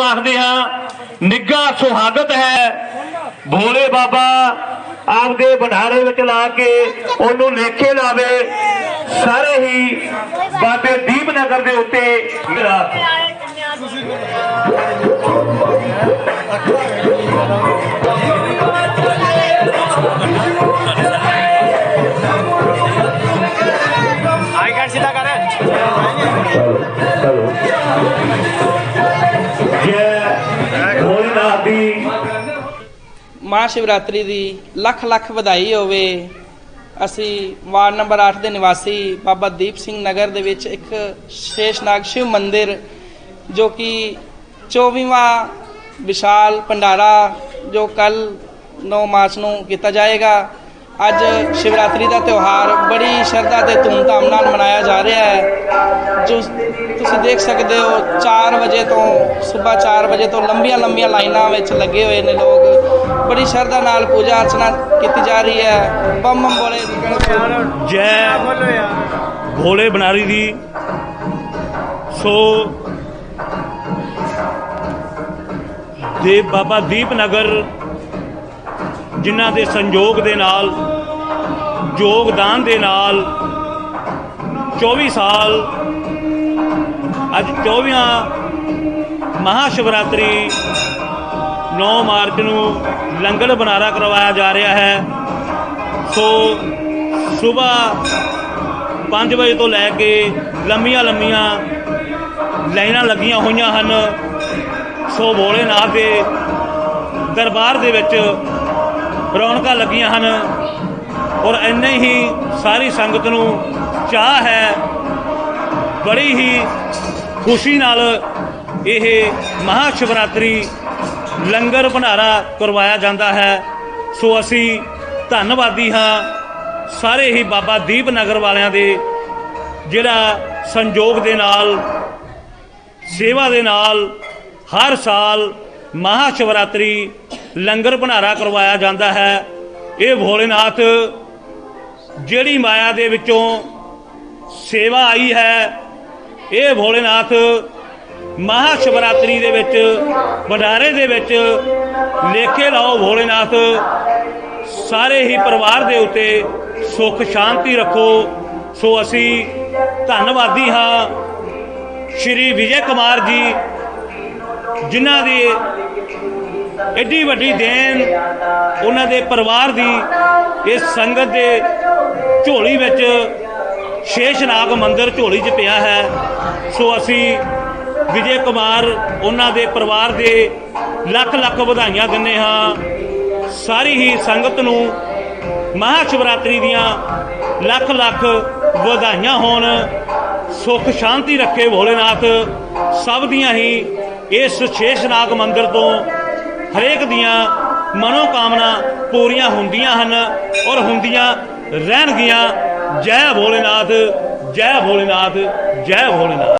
ਨੂੰ ਆਖਦੇ ਹਾਂ, ਨਿੱਘਾ ਸੁਹਾਗਤ ਹੈ। ਭੋਲੇ ਬਾਬਾ ਆਪਦੇ ਭੰਡਾਰੇ ਵਿੱਚ ਲਾ ਕੇ ਉਹਨੂੰ ਲੇਖੇ ਲਾਵੇ। ਸਾਰੇ ਹੀ ਬਾਬੇ ਦੀਪਨਗਰ ਦੇ ਉੱਤੇ ਮੇਰਾ ਆਈ ਕਾਰਡ ਸਿੱਧਾ ਕਰ। ਮਹਾ ਸ਼ਿਵਰਾਤਰੀ ਦੀ ਲੱਖ ਲੱਖ ਵਧਾਈ ਹੋਵੇ। ਅਸੀਂ ਵਾਰਡ ਨੰਬਰ 8 ਦੇ ਨਿਵਾਸੀ ਬਾਬਾ ਦੀਪ ਸਿੰਘ ਨਗਰ ਦੇ ਵਿੱਚ ਇੱਕ ਸ਼ੇਸ਼ਨਾਗ ਸ਼ਿਵ ਮੰਦਿਰ ਜੋ ਕਿ 24ਵਾਂ ਵਿਸ਼ਾਲ ਭੰਡਾਰਾ ਜੋ ਕੱਲ 9 ਮਾਰਚ ਨੂੰ ਕੀਤਾ ਜਾਏਗਾ। ਅੱਜ ਸ਼ਿਵਰਾਤਰੀ ਦਾ ਤਿਉਹਾਰ ਬੜੀ ਸ਼ਰਧਾ ਤੇ ਧੂਮਧਾਮ ਨਾਲ ਮਨਾਇਆ ਜਾ ਰਿਹਾ ਹੈ। ਜੋ ਤੁਸੀਂ ਦੇਖ ਸਕਦੇ ਹੋ 4 ਵਜੇ ਤੋਂ, ਸਵੇਰ 4 ਵਜੇ ਤੋਂ ਲੰਬੀਆਂ ਲੰਬੀਆਂ ਲਾਈਨਾਂ ਵਿੱਚ ਲੱਗੇ ਹੋਏ ਨੇ ਲੋਕ। ਬੜੀ ਸ਼ਰਧਾ ਨਾਲ ਪੂਜਾ ਅਰਚਨਾ ਕੀਤੀ ਜਾ ਰਹੀ ਹੈ। ਬੰਮ ਬੰਮ ਬੋਲੇ। ਜੈ ਬੋਲੋ ਯਾਰ ਭੋਲੇ ਬਨਾਰੀ ਦੀ। ਸੋ ਦੇ ਬਾਬਾ ਦੀਪਨਗਰ ਜਿਨ੍ਹਾਂ ਦੇ ਸੰਯੋਗ ਦੇ ਨਾਲ, ਯੋਗਦਾਨ ਦੇ ਨਾਲ 24 ਸਾਲ, ਅੱਜ 24ਵਾਂ ਮਹਾ ਸ਼ਿਵਰਾਤਰੀ 9 ਮਾਰਚ ਨੂੰ ਲੰਗਰ ਬਨਾਰਾ ਕਰਵਾਇਆ ਜਾ ਰਿਹਾ ਹੈ। ਸੋ ਸਵੇਰ 5 ਵਜੇ ਤੋਂ ਲੈ ਕੇ ਲੰਮੀਆਂ ਲੰਮੀਆਂ ਲਾਈਨਾਂ ਲੱਗੀਆਂ ਹੋਈਆਂ ਹਨ। ਸੋ ਭੋਲੇਨਾਥ ਦੇ ਦਰਬਾਰ ਦੇ ਵਿੱਚ ਰੌਣਕਾਂ ਲੱਗੀਆਂ ਹਨ ਔਰ ਇੰਨੇ ਹੀ ਸਾਰੀ ਸੰਗਤ ਨੂੰ ਚਾਹ ਹੈ। ਬੜੀ ਹੀ ਖੁਸ਼ੀ ਨਾਲ ਇਹ ਮਹਾ ਸ਼ਿਵਰਾਤਰੀ ਲੰਗਰ ਭੰਡਾਰਾ ਕਰਵਾਇਆ ਜਾਂਦਾ ਹੈ। ਸੋ ਅਸੀਂ ਧੰਨਵਾਦੀ ਹਾਂ ਸਾਰੇ ਹੀ ਬਾਬਾ ਦੀਪ ਨਗਰ ਵਾਲਿਆਂ ਦੇ, ਜਿਹੜਾ ਸੰਯੋਗ ਦੇ ਨਾਲ, ਸੇਵਾ ਦੇ ਨਾਲ ਹਰ ਸਾਲ ਮਹਾ ਸ਼ਿਵਰਾਤਰੀ ਲੰਗਰ ਭੰਡਾਰਾ ਕਰਵਾਇਆ ਜਾਂਦਾ ਹੈ। ਇਹ ਭੋਲੇਨਾਥ ਜਿਹੜੀ ਮਾਇਆ ਦੇ ਵਿੱਚੋਂ ਸੇਵਾ ਆਈ ਹੈ, ਇਹ ਭੋਲੇਨਾਥ ਮਹਾ ਸ਼ਿਵਰਾਤਰੀ ਦੇ ਵਿੱਚ, ਭੰਡਾਰੇ ਦੇ ਵਿੱਚ ਲੇਖੇ ਲਾਓ ਭੋਲੇਨਾਥ। ਸਾਰੇ ਹੀ ਪਰਿਵਾਰ ਦੇ ਉੱਤੇ ਸੁੱਖ ਸ਼ਾਂਤੀ ਰੱਖੋ। ਸੋ ਅਸੀਂ ਧੰਨਵਾਦੀ ਹਾਂ ਸ਼੍ਰੀ ਵਿਜੇ ਕੁਮਾਰ ਜੀ, ਜਿਨ੍ਹਾਂ ਦੀ ਐਡੀ ਵੱਡੀ ਦੇਣ ਉਹਨਾਂ ਦੇ ਪਰਿਵਾਰ ਦੀ ਇਸ ਸੰਗਤ ਦੇ ਝੋਲੀ ਵਿੱਚ ਸ਼ੇਸ਼ਨਾਗ ਮੰਦਿਰ ਝੋਲੀ 'ਚ ਪਿਆ ਹੈ। ਸੋ ਅਸੀਂ ਵਿਜੇ ਕੁਮਾਰ, ਉਹਨਾਂ ਦੇ ਪਰਿਵਾਰ ਦੇ ਲੱਖ ਲੱਖ ਵਧਾਈਆਂ ਦਿੰਦੇ ਹਾਂ। ਸਾਰੀ ਹੀ ਸੰਗਤ ਨੂੰ ਮਹਾ ਸ਼ਿਵਰਾਤਰੀ ਦੀਆਂ ਲੱਖ ਲੱਖ ਵਧਾਈਆਂ ਹੋਣ। ਸੁੱਖ ਸ਼ਾਂਤੀ ਰੱਖੇ ਭੋਲੇਨਾਥ। ਸਭ ਦੀਆਂ ਹੀ ਇਸ ਸ਼ੇਸ਼ਨਾਗ ਮੰਦਿਰ ਤੋਂ ਹਰੇਕ ਦੀਆਂ ਮਨੋ ਕਾਮਨਾ ਪੂਰੀਆਂ ਹੁੰਦੀਆਂ ਹਨ ਔਰ ਹੁੰਦੀਆਂ ਰਹਿਣਗੀਆਂ। ਜੈ ਭੋਲੇਨਾਥ ਜੈ ਭੋਲੇਨਾਥ ਜੈ ਭੋਲੇਨਾਥ।